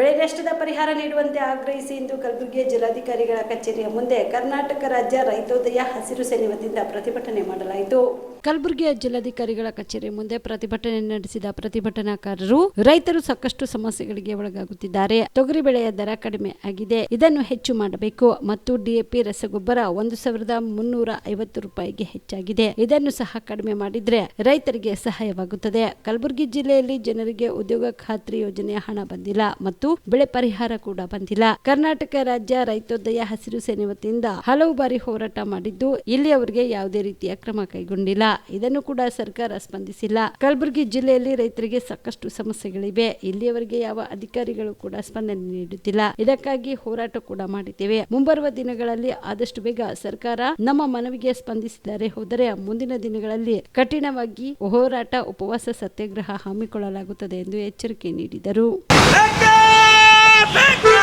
ಬೆಳೆ ನಷ್ಟದ ಪರಿಹಾರ ನೀಡುವಂತೆ ಆಗ್ರಹಿಸಿ ಇಂದು ಕಲಬುರಗಿಯ ಜಿಲ್ಲಾಧಿಕಾರಿಗಳ ಕಚೇರಿಯ ಮುಂದೆ ಕರ್ನಾಟಕ ರಾಜ್ಯ ರೈತೋದಯ ಹಸಿರು ಸೇನೆ ವತಿಯಿಂದ ಪ್ರತಿಭಟನೆ ಮಾಡಲಾಯಿತು. ಕಲಬುರಗಿಯ ಜಿಲ್ಲಾಧಿಕಾರಿಗಳ ಕಚೇರಿ ಮುಂದೆ ಪ್ರತಿಭಟನೆ ನಡೆಸಿದ ಪ್ರತಿಭಟನಾಕಾರರು ರೈತರು ಸಾಕಷ್ಟು ಸಮಸ್ಯೆಗಳಿಗೆ ಒಳಗಾಗುತ್ತಿದ್ದಾರೆ. ತೊಗರಿ ಬೆಳೆಯ ದರ ಕಡಿಮೆ ಆಗಿದೆ. ಇದನ್ನು ಹೆಚ್ಚು ಮಾಡಬೇಕು ಮತ್ತು ಡಿಎಪಿ ರಸಗೊಬ್ಬರ ಒಂದು ಸಾವಿರದ ಮುನ್ನೂರ ಐವತ್ತು ರೂಪಾಯಿಗೆ ಹೆಚ್ಚಾಗಿದೆ. ಇದನ್ನು ಸಹ ಕಡಿಮೆ ಮಾಡಿದ್ರೆ ರೈತರಿಗೆ ಸಹಾಯವಾಗುತ್ತದೆ. ಕಲಬುರಗಿ ಜಿಲ್ಲೆಯಲ್ಲಿ ಜನರಿಗೆ ಉದ್ಯೋಗ ಖಾತ್ರಿ ಯೋಜನೆಯ ಹಣ ಬಂದಿಲ್ಲ ಮತ್ತು ಬೆಳೆ ಪರಿಹಾರ ಕೂಡ ಬಂದಿಲ್ಲ. ಕರ್ನಾಟಕ ರಾಜ್ಯ ರೈತೋದಯ ಹಸಿರು ಸೇನೆ ವತಿಯಿಂದ ಹಲವು ಬಾರಿ ಹೋರಾಟ ಮಾಡಿದ್ದು ಇಲ್ಲಿಯವರೆಗೆ ಯಾವುದೇ ರೀತಿಯ ಕ್ರಮ ಕೈಗೊಂಡಿಲ್ಲ. ಇದನ್ನು ಕೂಡ ಸರ್ಕಾರ ಸ್ಪಂದಿಸಿಲ್ಲ. ಕಲಬುರಗಿ ಜಿಲ್ಲೆಯಲ್ಲಿ ರೈತರಿಗೆ ಸಾಕಷ್ಟು ಸಮಸ್ಯೆಗಳಿವೆ. ಇಲ್ಲಿಯವರೆಗೆ ಯಾವ ಅಧಿಕಾರಿಗಳು ಕೂಡ ಸ್ಪಂದನೆ ನೀಡುತ್ತಿಲ್ಲ. ಇದಕ್ಕಾಗಿ ಹೋರಾಟ ಕೂಡ ಮಾಡಿದ್ದೇವೆ. ಮುಂಬರುವ ದಿನಗಳಲ್ಲಿ ಆದಷ್ಟು ಬೇಗ ಸರ್ಕಾರ ನಮ್ಮ ಮನವಿಗೆ ಸ್ಪಂದಿಸಿದರೆ ಹೋದರೆ ಮುಂದಿನ ದಿನಗಳಲ್ಲಿ ಕಠಿಣವಾಗಿ ಹೋರಾಟ, ಉಪವಾಸ, ಸತ್ಯಾಗ್ರಹ ಹಮ್ಮಿಕೊಳ್ಳಲಾಗುತ್ತದೆ ಎಂದು ಎಚ್ಚರಿಕೆ ನೀಡಿದರು. Big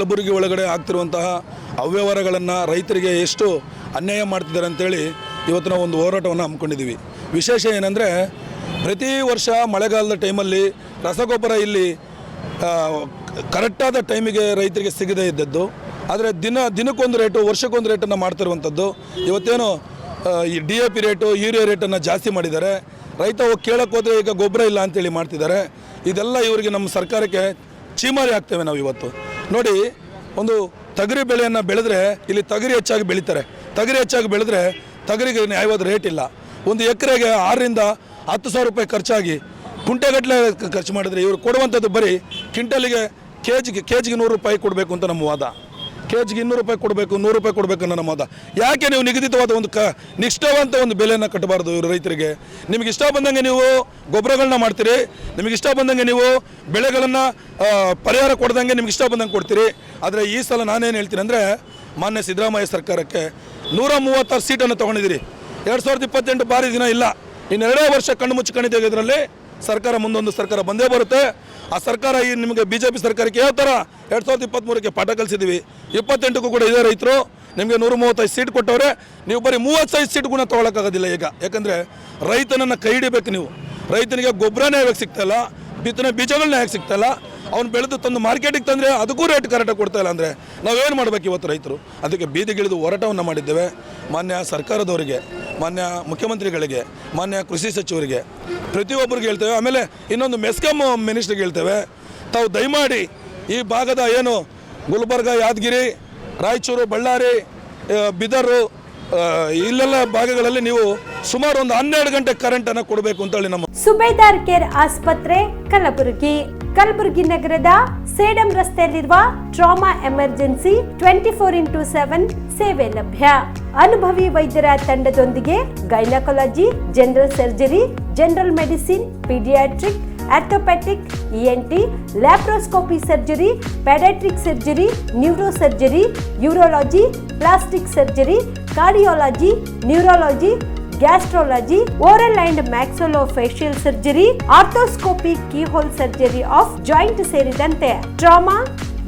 ಕಲಬುರಗಿ ಒಳಗಡೆ ಆಗ್ತಿರುವಂತಹ ಅವ್ಯವಹಾರಗಳನ್ನು ರೈತರಿಗೆ ಎಷ್ಟು ಅನ್ಯಾಯ ಮಾಡ್ತಿದ್ದಾರೆ ಅಂತೇಳಿ ಇವತ್ತು ನಾವು ಒಂದು ಹೋರಾಟವನ್ನು ಹಮ್ಮಿಕೊಂಡಿದ್ದೀವಿ. ವಿಶೇಷ ಏನಂದರೆ, ಪ್ರತಿ ವರ್ಷ ಮಳೆಗಾಲದ ಟೈಮಲ್ಲಿ ರಸಗೊಬ್ಬರ ಇಲ್ಲಿ ಕರೆಕ್ಟಾದ ಟೈಮಿಗೆ ರೈತರಿಗೆ ಸಿಗದೇ ಇದ್ದದ್ದು. ಆದರೆ ದಿನ, ದಿನಕ್ಕೊಂದು ರೇಟು, ವರ್ಷಕ್ಕೊಂದು ರೇಟನ್ನು ಮಾಡ್ತಿರುವಂಥದ್ದು. ಇವತ್ತೇನು ಈ D A P rate, urea ರೇಟನ್ನು ಜಾಸ್ತಿ ಮಾಡಿದ್ದಾರೆ. ರೈತ ಹೋಗಿ ಕೇಳಕ್ಕೆ ಹೋದರೆ ಈಗ ಗೊಬ್ಬರ ಇಲ್ಲ ಅಂತೇಳಿ ಮಾಡ್ತಿದ್ದಾರೆ. ಇದೆಲ್ಲ ಇವರಿಗೆ ನಮ್ಮ ಸರ್ಕಾರಕ್ಕೆ ಚೀಮಾರಿ ಆಗ್ತೇವೆ ನಾವು ಇವತ್ತು. ನೋಡಿ, ಒಂದು ತಗರಿ ಬೆಳೆಯನ್ನು ಬೆಳೆದ್ರೆ ಇಲ್ಲಿ ತಗರಿ ಹೆಚ್ಚಾಗಿ ಬೆಳೀತಾರೆ. ತಗರಿ ಹೆಚ್ಚಾಗಿ ಬೆಳೆದ್ರೆ ತಗರಿಗೆ ನ್ಯಾಯವಾದ ರೇಟ್ ಇಲ್ಲ. ಒಂದು ಎಕರೆಗೆ ಆರರಿಂದ ಹತ್ತು ಸಾವಿರ ರೂಪಾಯಿ ಖರ್ಚಾಗಿ ಕುಂಟೆಗಟ್ಟಲೆ ಖರ್ಚು ಮಾಡಿದರೆ ಇವರು ಕೊಡುವಂಥದ್ದು ಬರೀ ಕ್ವಿಂಟಲಿಗೆ ಕೆ ಜಿಗೆ ಕೆ ಜಿಗೆ ನೂರು ರೂಪಾಯಿ ಕೊಡಬೇಕು ಅಂತ ನಮ್ಮ ವಾದ. ಕೆ ಜಿಗೆ ಇನ್ನೂರು ರೂಪಾಯಿ ಕೊಡಬೇಕು, ನೂರು ರೂಪಾಯಿ ಕೊಡಬೇಕು ಅನ್ನೋ ಮತ. ಯಾಕೆ ನೀವು ನಿಗದಿತವಾದ ಒಂದು ಕ ನಿಷ್ಠಾವಂತ ಒಂದು ಬೆಲೆಯನ್ನು ಕಟ್ಟಬಾರ್ದು ಇವರು ರೈತರಿಗೆ? ನಿಮಗೆ ಇಷ್ಟ ಬಂದಂಗೆ ನೀವು ಗೊಬ್ಬರಗಳನ್ನ ಮಾಡ್ತೀರಿ, ನಿಮಗೆ ಇಷ್ಟ ಬಂದಂಗೆ ನೀವು ಬೆಳೆಗಳನ್ನು ಪರಿಹಾರ ಕೊಡ್ದಂಗೆ ನಿಮ್ಗೆ ಇಷ್ಟ ಬಂದಂಗೆ ಕೊಡ್ತೀರಿ. ಆದರೆ ಈ ಸಲ ನಾನೇನು ಹೇಳ್ತೀನಿ ಅಂದರೆ, ಮಾನ್ಯ ಸಿದ್ದರಾಮಯ್ಯ ಸರ್ಕಾರಕ್ಕೆ ನೂರ ಮೂವತ್ತಾರು ಸೀಟನ್ನು ತೊಗೊಂಡಿದ್ದೀರಿ. ಎರಡು ಸಾವಿರದ ಇಪ್ಪತ್ತೆಂಟು ಬಾರಿ ದಿನ ಇಲ್ಲ. ಇನ್ನೆರಡೇ ವರ್ಷ ಕಣ್ಣು ಮುಚ್ಚಿಕೊಂಡಿದ್ದೇವೆ ಇದರಲ್ಲಿ ಸರ್ಕಾರ ಮುಂದೊಂದು ಸರ್ಕಾರ ಬಂದೇ ಬರುತ್ತೆ. ಆ ಸರ್ಕಾರ ಈ ನಿಮಗೆ ಬಿ ಜೆ ಪಿ ಸರ್ಕಾರಕ್ಕೆ ಯಾವ ಥರ ಎರಡು ಸಾವಿರದ ಇಪ್ಪತ್ತ್ಮೂರಕ್ಕೆ ಪಾಠ ಕಲಿಸಿದ್ದೀವಿ ಇಪ್ಪತ್ತೆಂಟಕ್ಕೂ ಕೂಡ ಇದೇ ರೈತರು. ನಿಮಗೆ ನೂರ ಮೂವತ್ತೈದು ಸೀಟ್ ಕೊಟ್ಟವ್ರೆ. ನೀವು ಬರೀ ಮೂವತ್ತೈದು ಸೀಟ್ ಗುಣ ತೊಗೊಳಕ್ಕಾಗೋದಿಲ್ಲ ಈಗ. ಯಾಕಂದರೆ ರೈತನನ್ನು ಕೈ ಹಿಡಿಬೇಕು ನೀವು. ರೈತನಿಗೆ ಗೊಬ್ಬರನೇ ಯಾವಾಗ ಸಿಗ್ತಾಯಿಲ್ಲ ಬಿತ್ತನೆ ಬೀಜಗಳನ್ನ ಯಾಕೆ ಸಿಗ್ತಾಯಿಲ್ಲ ಅವ್ನು ಬೆಳೆದು ತಂದು ಮಾರ್ಕೆಟಿಗೆ ತಂದರೆ ಅದಕ್ಕೂ ರೇಟ್ ಕರೆಕ್ಟಾಗಿ ಕೊಡ್ತಾ ಇಲ್ಲ ಅಂದರೆ ನಾವೇನು ಮಾಡಬೇಕು ಇವತ್ತು ರೈತರು? ಅದಕ್ಕೆ ಬೀದಿಗಿಳಿದು ಹೋರಾಟವನ್ನು ಮಾಡಿದ್ದೇವೆ. ಮಾನ್ಯ ಸರ್ಕಾರದವರಿಗೆ, ಮಾನ್ಯ ಮುಖ್ಯಮಂತ್ರಿಗಳಿಗೆ, ಮಾನ್ಯ ಕೃಷಿ ಸಚಿವರಿಗೆ ಪ್ರತಿಯೊಬ್ಬರಿಗೆ ಹೇಳ್ತೇವೆ. ಆಮೇಲೆ ಇನ್ನೊಂದು ಮೆಸ್ಕಾಂ ಮಿನಿಸ್ಟ್ರಿಗೆ ಹೇಳ್ತೇವೆ. ತಾವು ದಯಮಾಡಿ ಈ ಭಾಗದ ಏನು ಗುಲ್ಬರ್ಗ, ಯಾದಗಿರಿ, ರಾಯಚೂರು, ಬಳ್ಳಾರಿ ಬಿದರು ಇಲ್ಲೆಲ್ಲ ಭಾಗಗಳಲ್ಲಿ ನೀವು ಸುಮಾರು ಒಂದು ಹನ್ನೆರಡು ಗಂಟೆ ಕರೆಂಟ್ ಅನ್ನು ಕೊಡಬೇಕು ಅಂತೇಳಿ ನಮ್ಮ ಸುಬೇದಾರ್ ಕೇರ್ ಆಸ್ಪತ್ರೆ, ಕಲಬುರಗಿ. ಕಲಬುರಗಿ ನಗರದ ಸೇಡಂ ರಸ್ತೆಯಲ್ಲಿರುವ trauma emergency twenty four into seven ಸೇವೆ ಲಭ್ಯ. ಅನುಭವಿ ವೈದ್ಯರ ತಂಡದೊಂದಿಗೆ gynaecology, general surgery general medicine paediatric orthopaedic ENT laparoscopy surgery paediatric surgery neuro surgery urology plastic surgery cardiology neurology gastrology oral and maxillofacial surgery arthroscopy keyhole surgery of joint ಸೇರಿದಂತೆ trauma